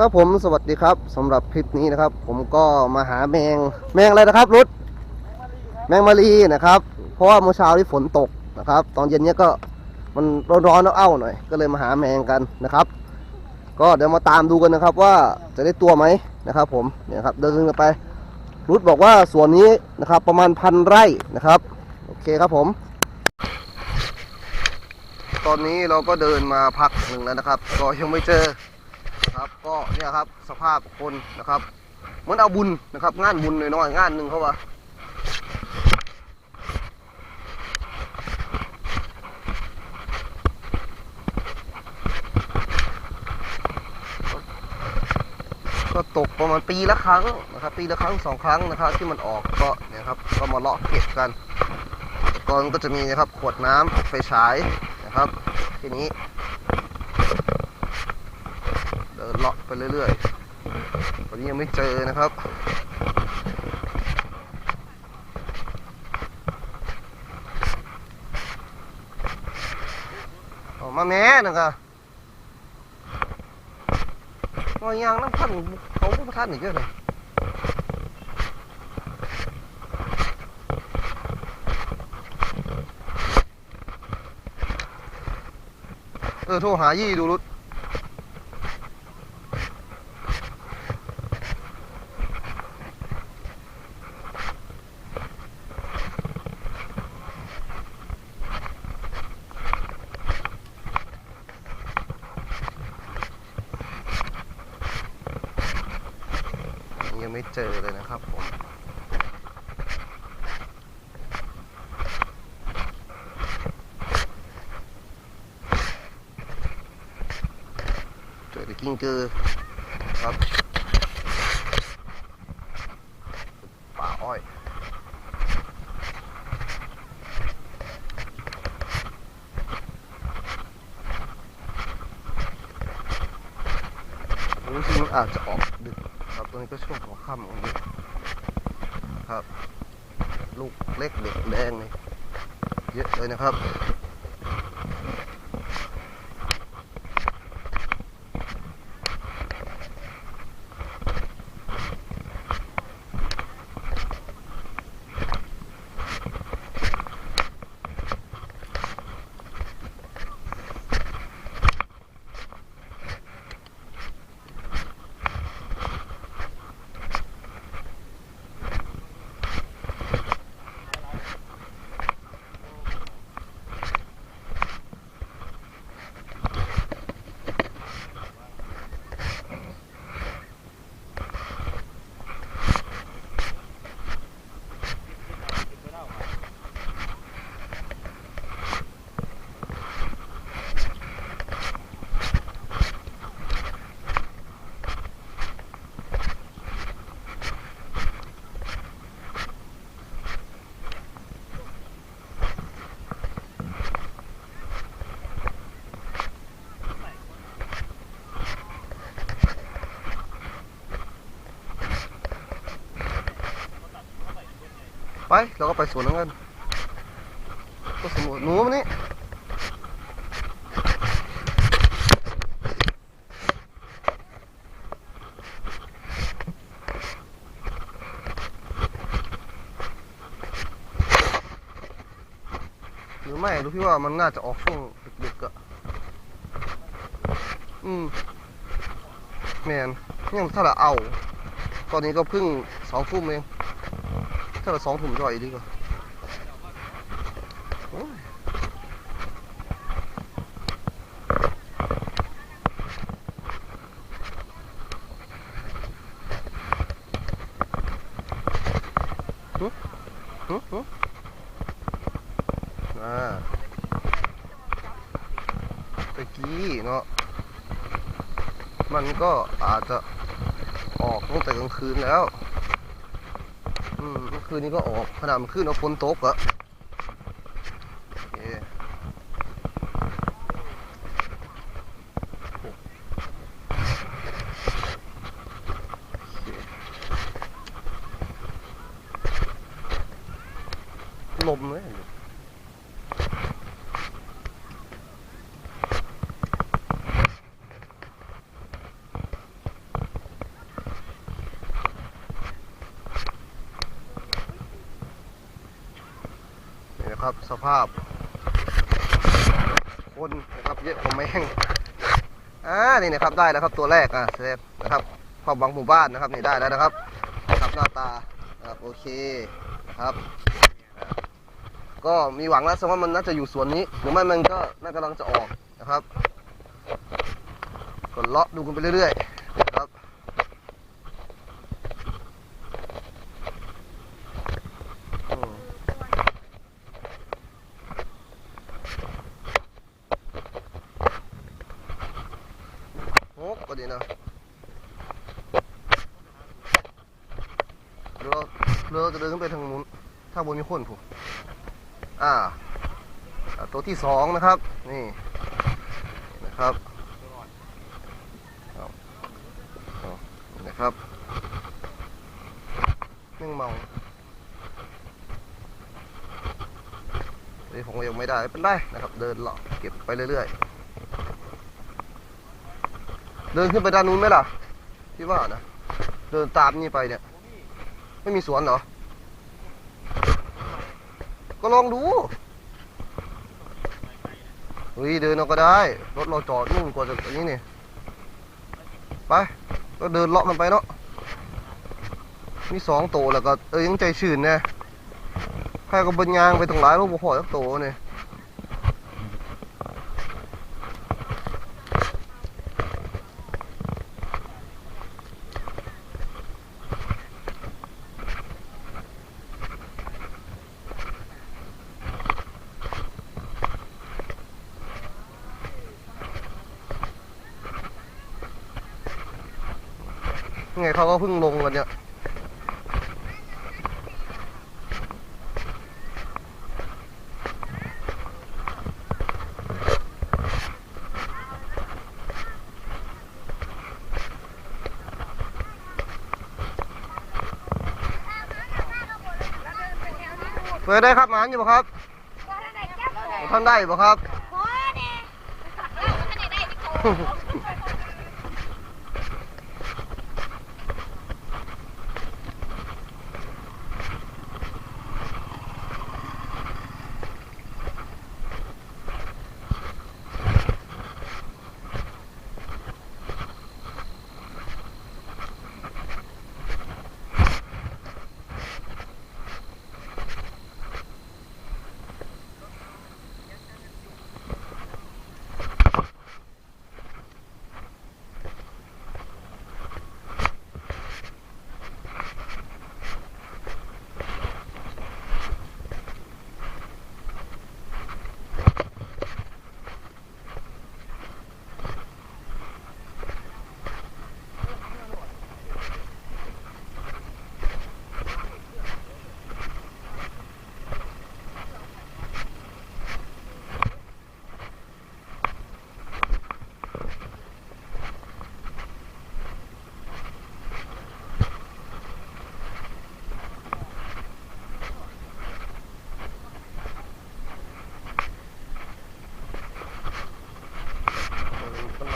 ครับผมสวัสดีครับสำหรับคลิปนี้นะครับ ผมก็มาหาแมงแมงอะไรนะครับรุดแมงมารีนะครับ เพราะว่าเมื่อเช้าที่ฝนตกนะครับ ตอนเย็นเนี้ยก็มันร้อนๆเอ้าหน่อย ก็เลยมาหาแมงกันนะครับ ก็เดี๋ยวมาตามดูกันนะครับ ว่าจะได้ตัวไหมนะครับ ผมเนี่ยครับเดินกันไปรุดบอกว่าสวนนี้นะครับ ประมาณพันไร่นะครับโอเคครับผม ตอนนี้เราก็เดินมาพักหนึ่งแล้วนะครับ ก็ยังไม่เจอ ครับ ก็เนี่ยครับสภาพคนนะครับเหมือนเอาบุญนะครับ งานบุญน้อยๆงานหนึ่งเขาว่าก็ตกประมาณปีละครั้งนะครับ ปีละครั้งสองครั้งนะครับ ที่มันออกก็เนี่ยครับก็มาเลาะเก็บกันก่อนก็จะมีนะครับขวดน้ำไฟฉายนะครับ ทีนี้ เลาะไปเรื่อยๆวันนี้ยังไม่เจอนะครับออกมาแม่นะครับว่ายางน้ำพันเขาก็พันอีกเยอะเลยเออโทรหายี่ดูรุด ยังไม่เจอเลยนะครับผมเจอแต่กิ้งกือครับ ป่าอ้อย รู้สึกมันอาจจะออกดึกครับตอนนี้ ก็ช่วงหัวค่ำของดึกครับ ลูกเล็กเด็กแดงนี่เยอะเลยนะครับ ไปเราก็ไปสวนน้ำกันก็สำรวจหนูมันนี่หรือไม่รู้พี่ว่ามันน่าจะออกช่วงดึกๆอะอืมแมนยังถ้าเราเอา ตอนนี้ก็เพิ่งสองทุ่มเอง ถ้าเราสองถุงจ่อยดีกว่าโอ้ยหึหึหึอ่าตะกี้เนาะ มันก็อาจจะออกตั้งแต่กลางคืนแล้ว คืนนี้ก็ออกขนาดมันขึ้นเอาฝนตกอะโอเคลมเลย นะครับ สภาพ คนนะครับเยอะผมไม่แห้งอ่านี่นะครับได้แล้วครับตัวแรกอะเซฟนะครับความหวังหมู่บ้านนะครับนี่ได้แล้วนะครับครับหน้าตาครับโอเคครับ ก็มีหวังแล้วสดงว่ามันน่าจะอยู่ส่วนนี้ หรือไม่มันก็น่ากำลังจะออกนะครับก็เลาะดูกันไปเรื่อยๆนะครับอืม โอ้ก็ดีนะ เรือจะเดินขึ้นไปทางนู้นถ้างบนมีคนผมอ่าอ่า ตัวที่สองนะครับ นี่นะครับนะครับนึ่งเมาเฮ้ยผมยังไม่ได้ เป็นไรนะครับ เดินเลาะเก็บไปเรื่อยๆ เดินขึ้นไปด้านนู้นไหมล่ะพี่ว่านะ เดินตามนี่ไปเนี่ย ไม่มีสวนเหรอ ก็ลองดูเฮ้ยเดินเอาก็ได้ รถเราจอดนู่นกว่าจะอันนี้นี่ ไป ก็เดินเลาะมันไปเนาะ มีสองโตแล้วก็ เออยังใจชื่นแน่ใครก็บนยางไปตรงหลายรูปบ่พอสักโตเนี่ย ไงเขาก็เพิ่งลงกันเนี่ยเปิดได้ครับหมานอยู่ปะครับท่านได้ปะครับมันมา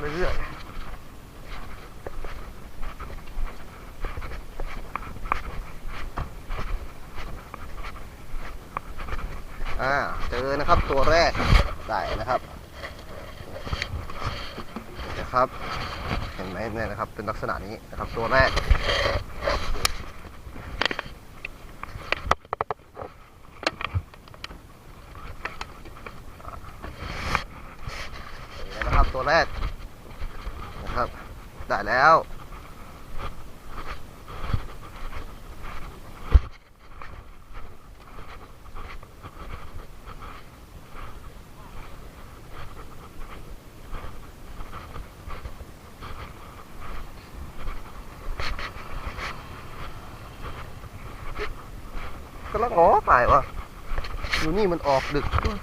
เรื่อยอ่าเจอนะครับตัวแรกได้นะครับนะครับเห็นไหมเนี่ยนะครับ เป็นลักษณะนี้นะครับตัวแรกนะครับตัวแรก ได้แล้ว ก็ลังออกไปวะอยู่นี่มันออกดึกด้วย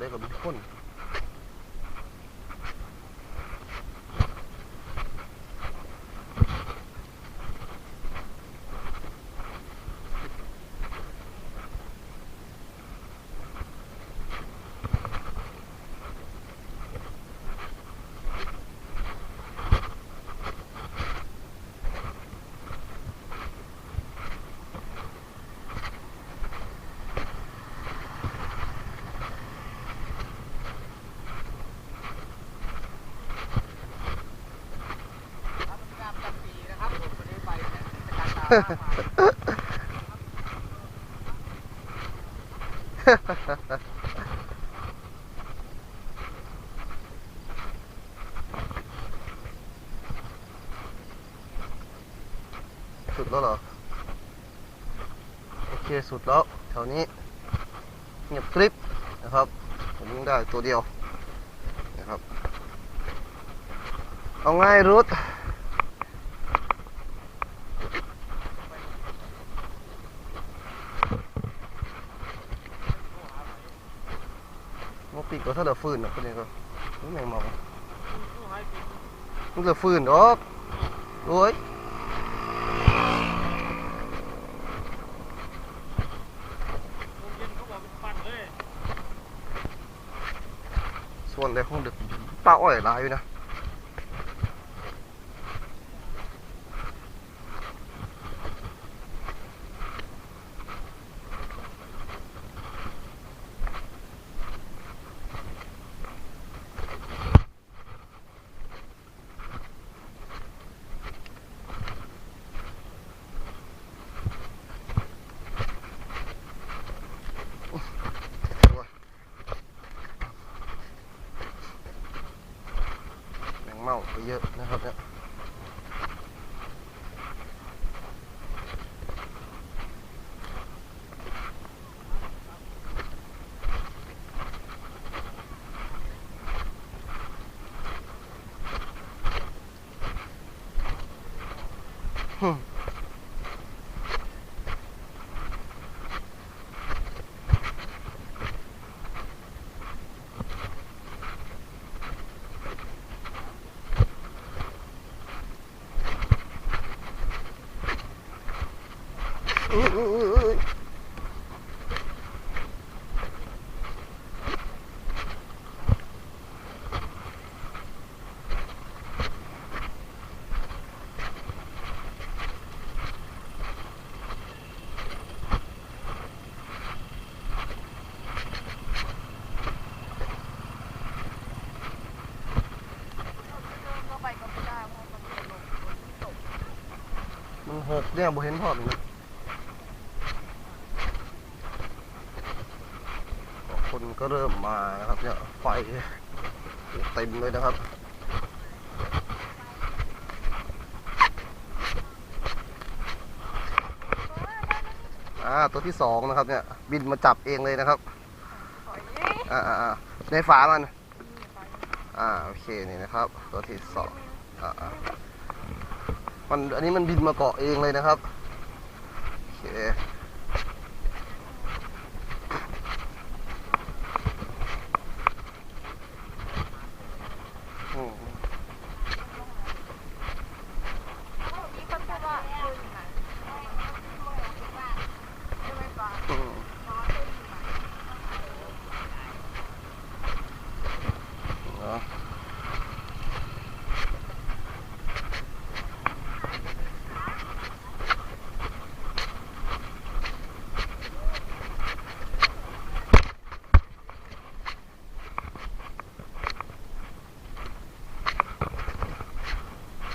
ไฟฟังไสุดแล้วเหรอ โอเคสุดแล้วแถวนี้เงียบกริบนะครับ ผมยังได้ตัวเดียวนะครับ เอาง่ายรุด ก็ถ้าเราฟื้นนะคนนี้ก็นี่แมงมามันจะฟื้นดอกโอ้ยส่วนในห้องดึกป้าอ้อยหลายอยู่นะ แมง เมาไปเยอะนะครับเนี่ย มันหกเนี่ยบ่เห็นพร้อมอีกนะ คนก็เริ่มมานะครับเนี่ยไฟเต็มเลยนะครับอ่าตัวที่สองนะครับเนี่ยบินมาจับเองเลยนะครับอ่าอ่าอ่าในฝามันอ่าโอเคนี่นะครับ ตัวที่สองอ่าอ่ามันอันนี้มันบินมาเกาะเองเลยนะครับโอเคอืมอืมเนาะ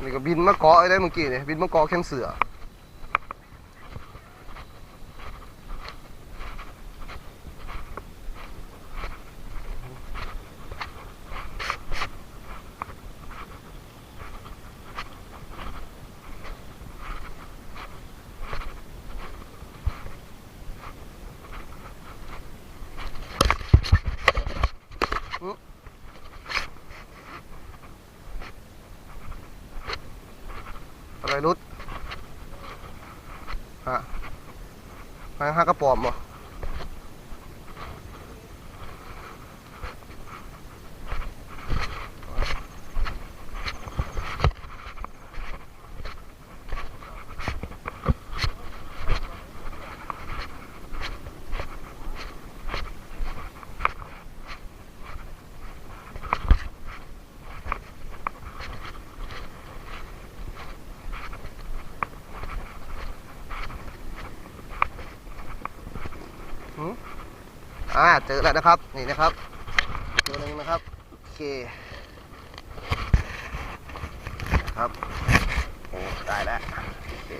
นี่ก็บินมาเกาะไอ้ได้เมื่อกี้เนี่ยบินมาเกาะแข้งเสือ อะไรรุดฮะ มาห้ากระป๋อมบ่ อ่า เจอแล้วนะครับ นี่นะครับ ตัวหนึ่งนะครับ โอเคครับโอ้ได้แล้วโอเค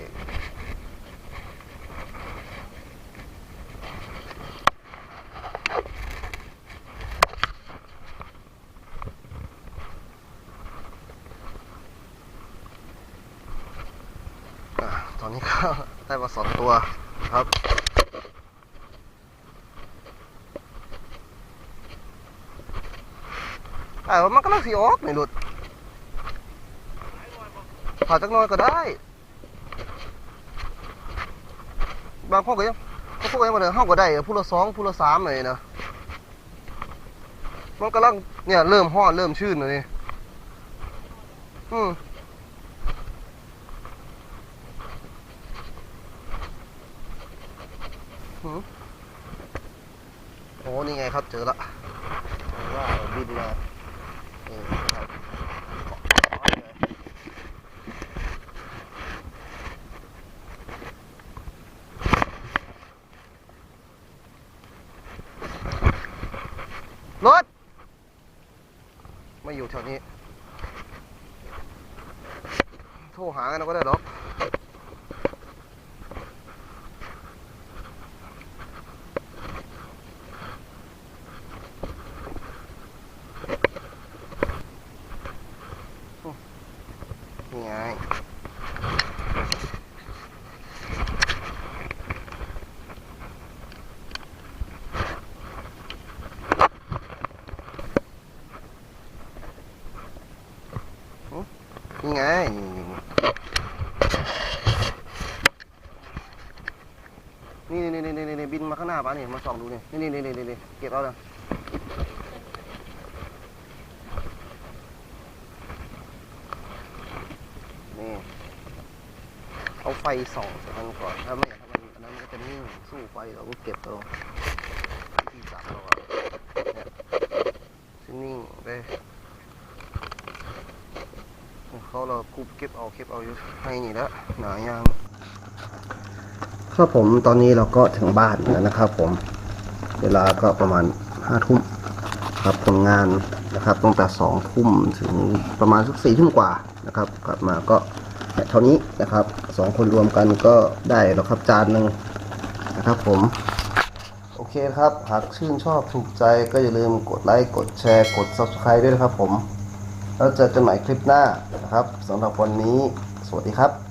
อะตอนนี้ก็ได้มาสองตัวนะครับ เออมันก็ลังสีออกไม่หลุดผ่าจักน้อยก็ได้ บางพวกก็ยังบางพวกก็ยังมาเลยเข้าก็ได้อะผู้ละสองผู้ละสามเลยนะมันกำลังเนี่ยเริ่มห้อเริ่มชื่นเลยอืมหืมโอ้นี่ไงครับเจอละว่าบินมาเออครับรถ ไม่อยู่แถวนี้ โทรหากันก็ได้หรอกนี่ไง นี่ไงนี่นี่นี่นี่นี่บินมาข้างหน้าป้านี่มาส่องดูนี่นี่นี่นี่นี่นี่เก็บเอาเลยนี่เอาไฟส่องจากมันก่อนถ้าไม่อย่างนั้นมันอันนั้นมันก็จะนิ่งสู้ไฟเราก็เก็บเอาวิธีจับเราอะเนี่ยนิ่งๆไป เขาเราคุบเก็บเอาเก็บเอาอยู่ให้นี่แล้วหนายางครับผมตอนนี้เราก็ถึงบ้านแล้วนะครับ ผม เวลาก็ประมาณห้าทุ่มครับผลงานนะครับตั้งแต่สองทุ่มถึงประมาณสักสี่ทุ่มกว่านะครับ กลับมาก็เท่านี้นะครับสองคนรวมกันก็ได้แล้วครับจานหนึ่งนะครับผมโอเคครับ หากชื่นชอบถูกใจก็อย่าลืมกดไลค์ กดแชร์ กด subscribe ด้วยนะครับผม แล้วเจอกันใหม่คลิปหน้า ครับสำหรับวันนี้ สวัสดีครับ